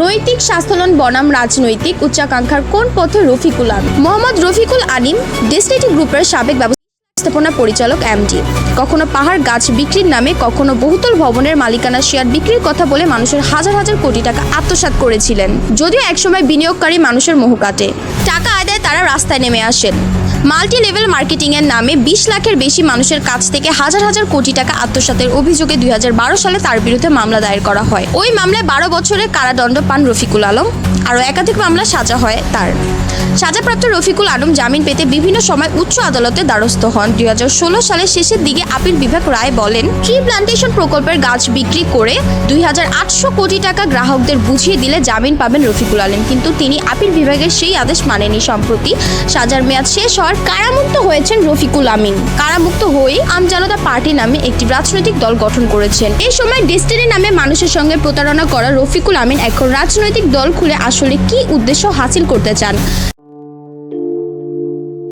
নৈতিক স্বাস্থ্যলন, বনাম রাজনৈতিক উচ্চাকাঙ্ক্ষার কোন পথে রফিকুল আলম মোহাম্মদ রফিকুল আলিম ডেস্টিটি গ্রুপের সাবেক ব্যবস্থাপনা পরিচালক, এমডি। কখনো পাহাড় গাছ বিক্রির নামে, কখনো বহুতল ভবনের মালিকানা শেয়ার বিক্রির কথা বলে মানুষের হাজার হাজার কোটি টাকা আত্মসাৎ করেছিলেন। যদিও একসময় বিনিয়োগকারী মানুষের মোহ কাটে। টাকা আদায় তারা রাস্তায় নেমে আসেন। মাল্টি লেভেল মার্কেটিংয়ের নামে বিশ লাখের বেশি মানুষের কাছ থেকে হাজার হাজার কোটি টাকা আত্মসাতের অভিযোগে দুই হাজার বারো সালে তার বিরুদ্ধে মামলা দায়ের করা হয়। ওই মামলায় বারো বছরের কারাদণ্ড পান রফিকুল আলম। আরও একাধিক মামলা সাজা হয় তার। সাজাপ্রাপ্ত রফিকুল আলম জামিন পেতে বিভিন্ন সময় উচ্চ আদালতে দ্বারস্থ হন। দুই হাজার ষোলো সালের শেষের দিকে আপিল বিভাগ রায় বলেন ট্রি প্লান্টেশন প্রকল্পের গাছ বিক্রি করে দুই হাজার আটশো কোটি টাকা গ্রাহকদের বুঝিয়ে দিলে জামিন পাবেন রফিকুল আলম। কিন্তু তিনি আপিল বিভাগের সেই আদেশ মানেনি। সম্প্রতি সাজার মেয়াদ শেষ হওয়ার কারামুক্ত হয়েছেন রফিকুল আমিন। কারামুক্ত হয়ে আমজনতা পার্টি নামে একটি রাজনৈতিক দল গঠন করেছেন। এই সময় ডেস্টিনি নামে মানুষের সঙ্গে প্রতারণা করা রফিকুল আমিন এখন রাজনৈতিক দল খুলে আসলে কি উদ্দেশ্য হাসিল করতে চান?